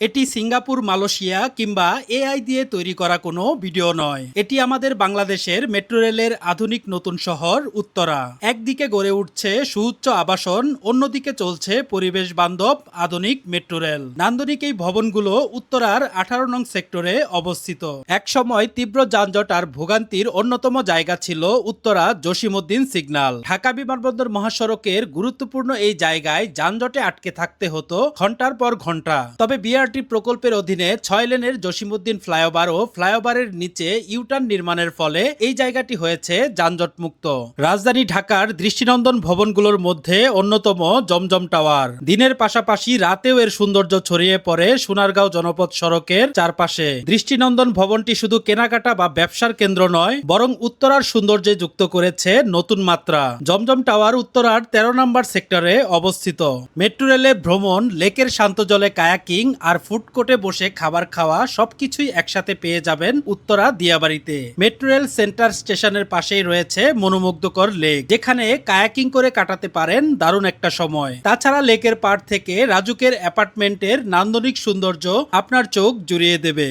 এটি Singapore, Malaysia কিংবা AI দিয়ে তৈরি করা কোনো ভিডিও নয়। এটি আমাদের বাংলাদেশের মেট্রো রেলের আধুনিক নতুন শহর, উত্তরা। একদিকে গড়ে উঠছে সুউচ্চ আবাসন, অন্যদিকে চলছে পরিবেশ বান্ধব, আধুনিক মেট্রো রেল। নান্দনিক এই ভবনগুলো উত্তরার আঠারো নং সেক্টরে অবস্থিত। একসময় তীব্র যানজট আর ভোগান্তির অন্যতম জায়গা ছিল উত্তরা জসিমউদ্দিন সিগন্যাল ঢাকা বিমানবন্দর মহাসড়কের গুরুত্বপূর্ণ এই জায়গায় যানজটে আটকে থাকতে হতো ঘণ্টার পর ঘণ্টা তবে বিআরটি প্রকল্পের অধীনে ছয় লেনের জসিমউদ্দিন ফ্লাইওভার ও ফ্লাইওভারের নিচে ইউটার্ন নির্মাণের ফলে এই জায়গাটি হয়েছে যানজট মুক্ত রাজধানী ঢাকার দৃষ্টিনন্দন ভবনগুলোর মধ্যে অন্যতম জমজম টাওয়ার। দিনের পাশাপাশি রাতেও এর সৌন্দর্য ছড়িয়ে পড়ে সোনারগাঁও জনপদ সড়কের চারপাশে। দৃষ্টিনন্দন ভবনটি শুধু কেনাকাটা বা ব্যবসার কেন্দ্র নয়, বরং উত্তরার সৌন্দর্যে যুক্ত করেছে নতুন মাত্রা। জমজম টাওয়ার উত্তরার তেরো নম্বর সেক্টরে অবস্থিত। মেট্রো রেলে ভ্রমণ, লেকের শান্ত জলে কায়াকিং আর ফুড কোর্টে বসে খাবার খাওয়া সবকিছুই একসাথে পেয়ে যাবেন উত্তরা দিয়াবাড়িতে। মেট্রো রেল সেন্টার স্টেশনের পাশেই রয়েছে মনোমুগ্ধকর লেক, যেখানে কায়াকিং করে কাটাতে পারেন দারুণ একটা সময়। তাছাড়া লেকের পাড় থেকে রাজুকের অ্যাপার্টমেন্টের নান্দনিক সৌন্দর্য আপনার চোখ জুড়িয়ে দেবে।